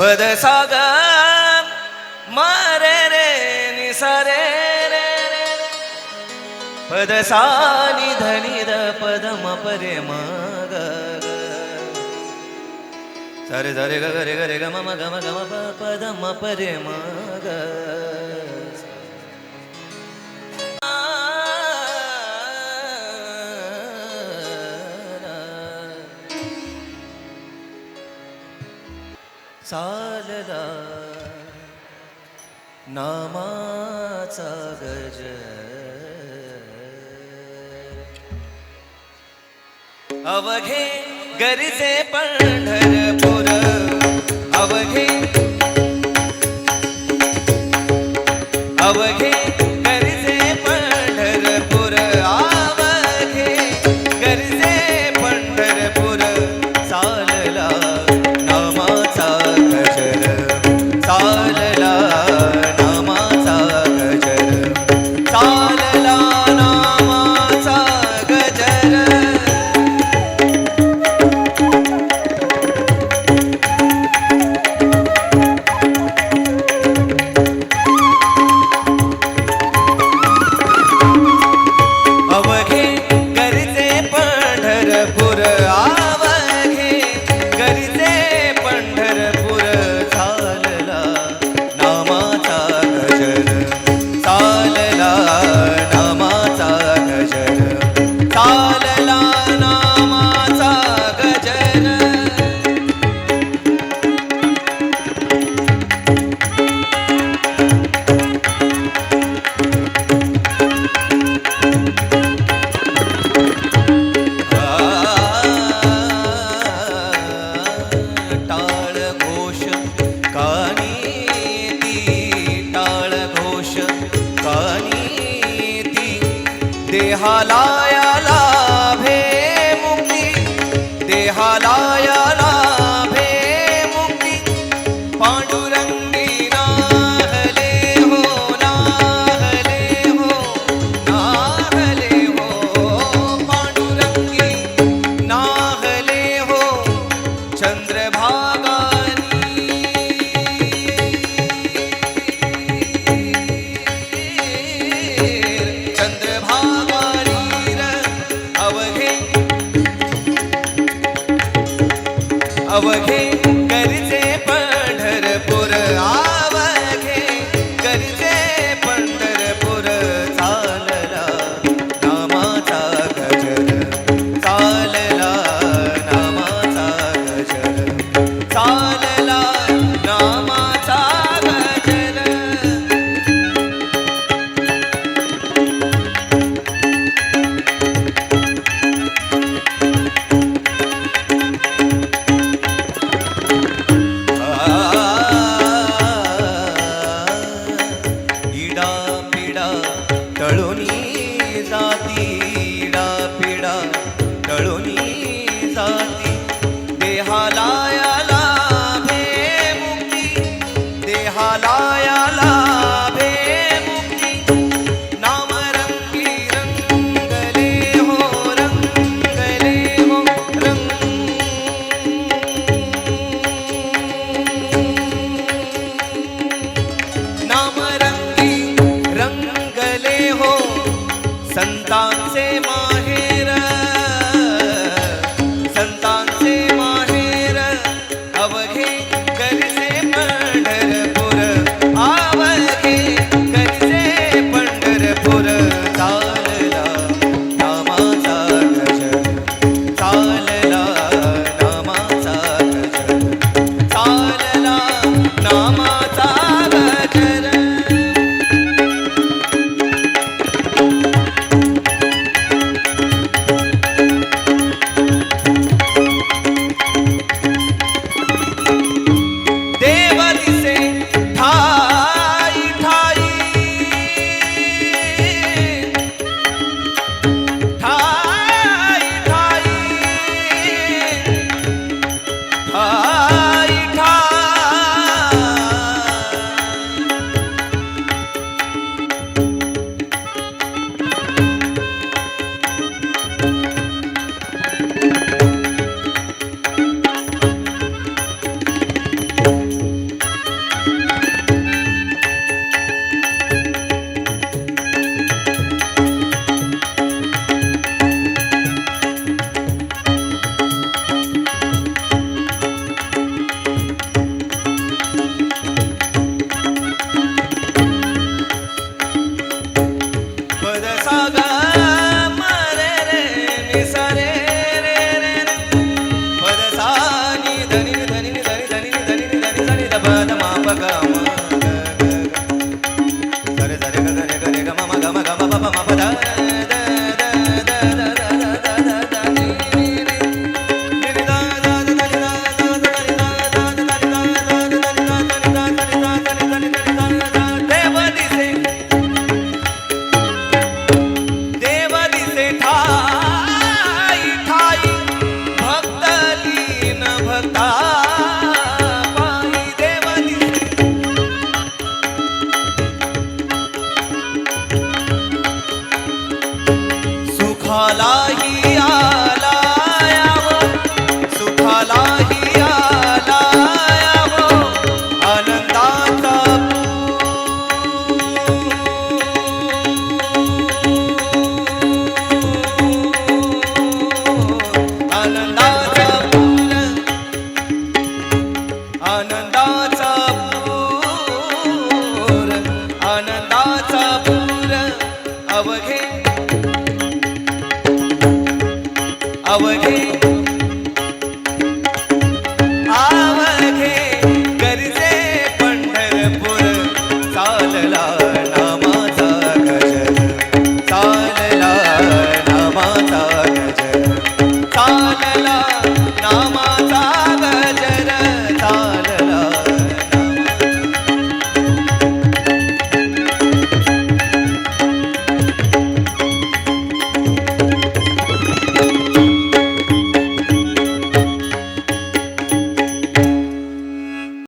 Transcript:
पद सागर पद सानी धनी द पदम परे मग सरे सरे ग रे ग रे ग म ग म ग म पदम परे मग चालला नामाचा गजर अवघे गरजे पंडरपुर अवघे माहे مولا ہی la